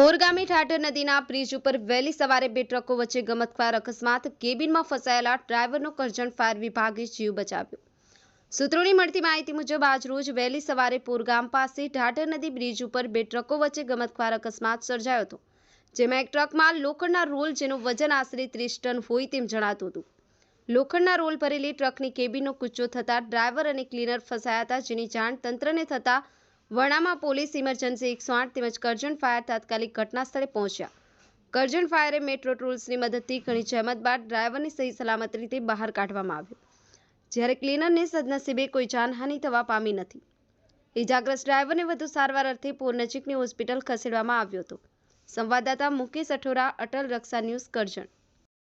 બોરગામી ઠાઠર નદીના બ્રિજ ઉપર વહેલી સવારે બે ટ્રકો વચ્ચે ગમતવાર અકસ્માત કેબિનમાં ફસાયેલા ડ્રાઈવરનો કરજણ ફાયર વિભાગે જીવ બચાવ્યો. સૂત્રોની મળતી માહિતી મુજબ આજરોજ વહેલી સવારે પોરગામ પાસે ઢાઢર નદી બ્રિજ ઉપર બે ટ્રકો વચ્ચે ગમતવાર અકસ્માત સર્જાયો હતો, જેમાં એક ટ્રકમાં લોખંડના રોલ જેનું વજન આશરે ત્રીસ ટન હોય તેમ જણાતું હતું. લોખંડના રોલ ભરેલી ટ્રકની કેબિનનો કૂચો થતાં ડ્રાઈવર અને ક્લીનર ફસાયા હતા, જેની જાણ તંત્રને થતાં વણામાં પોલીસ ઇમરજન્સી એકસો આઠ તેમજ કરજણ ફાયર તાત્કાલિક ઘટના સ્થળે પહોંચ્યા. કરજણ ફાયરે મેટ્રો ટૂલ્સની મદદથી ઘણી જહેમત બાદ ડ્રાઈવરને સહી સલામત રીતે બહાર કાઢવામાં આવ્યો. જ્યારે ક્લીનરને સદનસીબે કોઈ જાનહાનિ થવા પામી નથી. ઇજાગ્રસ્ત ડ્રાઈવરને વધુ સારવાર અર્થે પોર નજીકની હોસ્પિટલ ખસેડવામાં આવ્યો હતો. સંવાદદાતા મુકેશ અઠોરા, અટલ રક્ષા ન્યૂઝ, કરજણ.